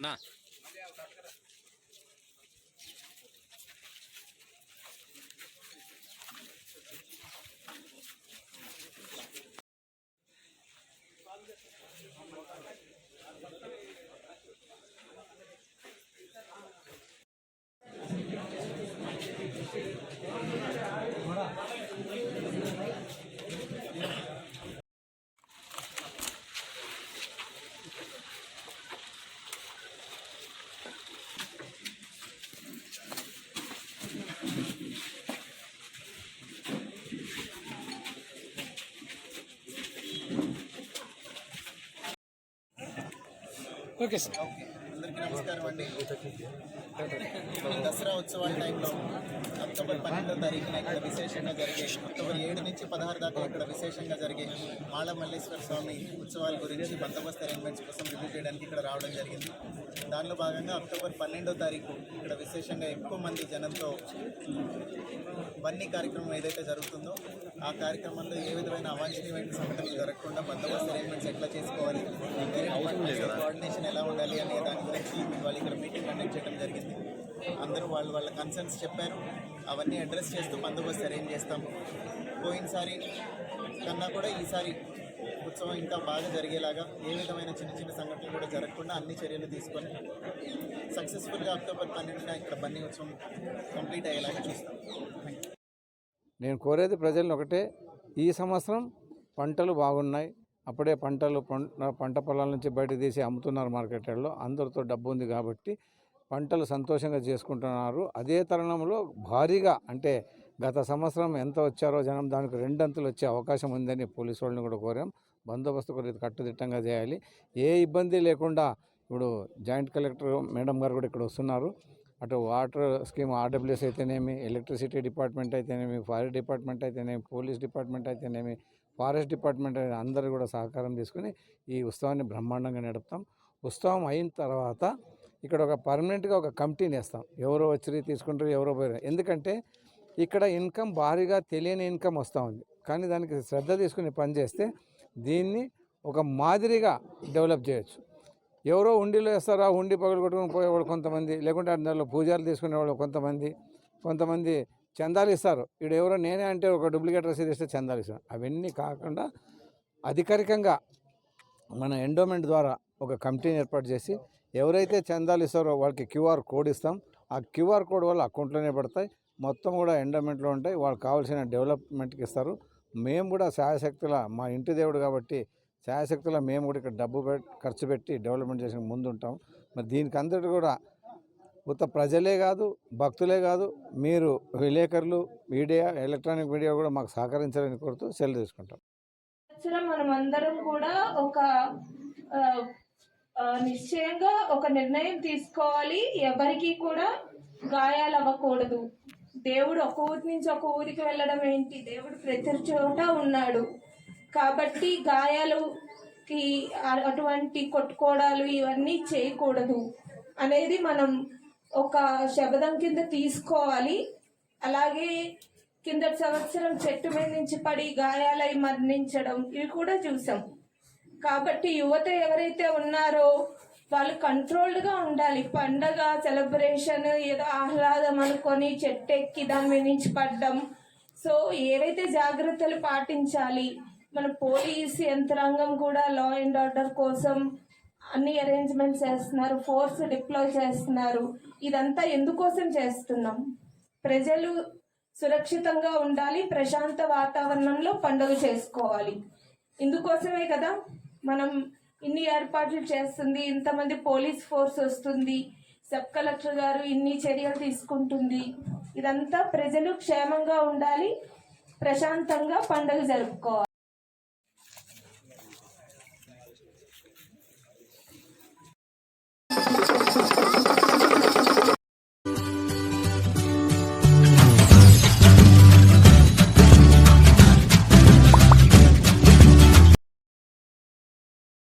না ঘোড়া okay sir. అందరికీ నమస్కారం అండి. దసరా ఉత్సవాల టైంలో అక్టోబర్ పన్నెండో తారీఖున ఇక్కడ విశేషంగా జరిగే అక్టోబర్ ఏడు నుంచి పదహారు దాకా ఇక్కడ విశేషంగా జరిగే మాళ మల్లేశ్వర స్వామి ఉత్సవాల గురించి బందోబస్తు అరేంజ్మెంట్స్ కోసం రివ్యూ చేయడానికి ఇక్కడ రావడం జరిగింది. దానిలో భాగంగా అక్టోబర్ పన్నెండో తారీఖు ఇక్కడ విశేషంగా ఎక్కువ మంది జనంతో బన్నీ కార్యక్రమం ఏదైతే జరుగుతుందో ఆ కార్యక్రమంలో ఏ విధమైన అవాంఛనీయమైన సంఘటనలు జరగకుండా బందోబస్తు అరేంజ్మెంట్స్ ఎట్లా చేసి కోఆర్డినేషన్ ఎలా ఉండాలి అనే దాని గురించి వాళ్ళు ఇక్కడ మీటింగ్ కండక్ట్ చేయడం జరిగింది. అందరూ వాళ్ళు వాళ్ళ కన్సర్న్స్ చెప్పారు. అవన్నీ అడ్రస్ చేస్తూ బందోబస్తు అరేంజ్ చేస్తాం? పోయినసారి కన్నా కూడా ఈసారి ఉత్సవం ఇంకా బాగా జరిగేలాగా ఏ విధమైన చిన్న చిన్న సంఘటనలు కూడా జరగకుండా అన్ని చర్యలు తీసుకొని సక్సెస్ఫుల్గా అక్టోబర్ పన్నెండున ఇక్కడ బన్నీ ఉత్సవం కంప్లీట్ అయ్యేలాగా చూస్తాం. నేను కోరేది ప్రజలను ఒకటే ఈ సంవత్సరం పంటలు బాగున్నాయి. అప్పుడే పంటలు పంట పంట పొలాల నుంచి బయట తీసి అమ్ముతున్నారు మార్కెట్లలో అందరితో డబ్బు ఉంది కాబట్టి పంటలు సంతోషంగా చేసుకుంటున్నారు. అదే తరుణంలో భారీగా అంటే గత సంవత్సరం ఎంత వచ్చారో జనం దానికి రెండంతులు వచ్చే అవకాశం ఉందని పోలీసు వాళ్ళని కూడా కోరాం. బందోబస్తు కూడా ఇది కట్టుదిట్టంగా చేయాలి. ఏ ఇబ్బంది లేకుండా ఇప్పుడు జాయింట్ కలెక్టర్ మేడం గారు కూడా ఇక్కడ వస్తున్నారు. అటు వాటర్ స్కీమ్ ఆర్డబ్ల్యూఎస్ అయితేనేమి ఎలక్ట్రిసిటీ డిపార్ట్మెంట్ అయితేనేమి ఫైర్ డిపార్ట్మెంట్ అయితేనేమి పోలీస్ డిపార్ట్మెంట్ అయితేనేమి ఫారెస్ట్ డిపార్ట్మెంట్ అయినా అందరూ కూడా సహకారం తీసుకుని ఈ ఉత్సవాన్ని బ్రహ్మాండంగా నడుపుతాం. ఉత్సవం అయిన తర్వాత ఇక్కడ ఒక పర్మనెంట్గా ఒక కమిటీని వేస్తాం. ఎవరో వచ్చి తీసుకుంటారు ఎవరో పోయారు ఎందుకంటే ఇక్కడ ఇన్కమ్ భారీగా తెలియని ఇన్కమ్ వస్తూ ఉంది. కానీ దానికి శ్రద్ధ తీసుకుని పని చేస్తే దీన్ని ఒక మాదిరిగా డెవలప్ చేయొచ్చు. ఎవరో ఉండిలో వేస్తారో. ఆ ఉండి పగలు కొట్టుకుని పోయేవాళ్ళు కొంతమంది. లేకుంటే అందులో పూజాలు తీసుకునేవాళ్ళు కొంతమంది. కొంతమంది చందాలు ఇస్తారు ఇక్కడ ఎవరో నేనే అంటే ఒక డూప్లికేట్ రసీదు ఇస్తే చందాలు ఇస్తారు అవన్నీ కాకుండా అధికారికంగా మన ఎండోమెంట్ ద్వారా ఒక కమిటీని ఏర్పాటు చేసి ఎవరైతే చందాలు ఇస్తారో వాళ్ళకి క్యూఆర్ కోడ్ ఇస్తాం. ఆ క్యూఆర్ కోడ్ వల్ల అకౌంట్లోనే పడతాయి. మొత్తం కూడా ఎండోమెంట్లో ఉంటాయి. వాళ్ళకి కావాల్సిన డెవలప్మెంట్కి ఇస్తారు. మేము కూడా శాయశక్తుల మా ఇంటి దేవుడు కాబట్టి శాయశక్తుల మేము కూడా ఇక్కడ డబ్బు పెట్టి ఖర్చు పెట్టి డెవలప్మెంట్ చేసిన ముందు ఉంటాం మరి దీనికి అందరికీ కూడా ఉత్త ప్రజలే కాదు భక్తులే కాదు మీరు విలేకరులు మీడియా ఎలక్ట్రానిక్ మీడియా కూడా మాకు సహకరించాలని కోరుతూ సెలవు తీసుకుంటాం. మనమందరం మనం అందరం కూడా ఒక నిశ్చయంగా ఒక నిర్ణయం తీసుకోవాలి. ఎవరికి కూడా గాయాలు అవ్వకూడదు దేవుడు ఒక ఊరి నుంచి ఒక ఊరికి వెళ్ళడం ఏంటి? దేవుడు ప్రతి చోట ఉన్నాడు. కాబట్టి గాయాలుకి అటువంటి కొట్టుకోవడాలు ఇవన్నీ చేయకూడదు అనేది మనం ఒక శబదం కింద తీసుకోవాలి. అలాగే కిందటి సంవత్సరం చెట్టు మీద నుంచి పడి గాయాలై మరణించడం ఇవి కూడా చూసాం. కాబట్టి యువత ఎవరైతే ఉన్నారో వాళ్ళు కంట్రోల్డ్గా ఉండాలి. పండగ సెలబ్రేషన్ ఏదో ఆహ్లాదం అనుకొని చెట్టు ఎక్కి దాని మీద నుంచి పడ్డం. సో ఏవైతే జాగ్రత్తలు పాటించాలి మన పోలీస్ యంత్రాంగం కూడా లా అండ్ ఆర్డర్ కోసం అన్ని అరేంజ్మెంట్స్ చేస్తున్నారు ఫోర్స్ డిప్లాయ్ చేస్తున్నారు. ఇదంతా ఎందుకోసం చేస్తున్నాం? ప్రజలు సురక్షితంగా ఉండాలి ప్రశాంత వాతావరణంలో పండుగ చేసుకోవాలి. ఇందుకోసమే కదా మనం ఇన్ని ఏర్పాట్లు చేస్తుంది ఇంతమంది పోలీస్ ఫోర్స్ వస్తుంది సబ్ కలెక్టర్ గారు ఇన్ని చర్యలు తీసుకుంటుంది. ఇదంతా ప్రజలు క్షేమంగా ఉండాలి ప్రశాంతంగా పండుగ జరుపుకోవాలి.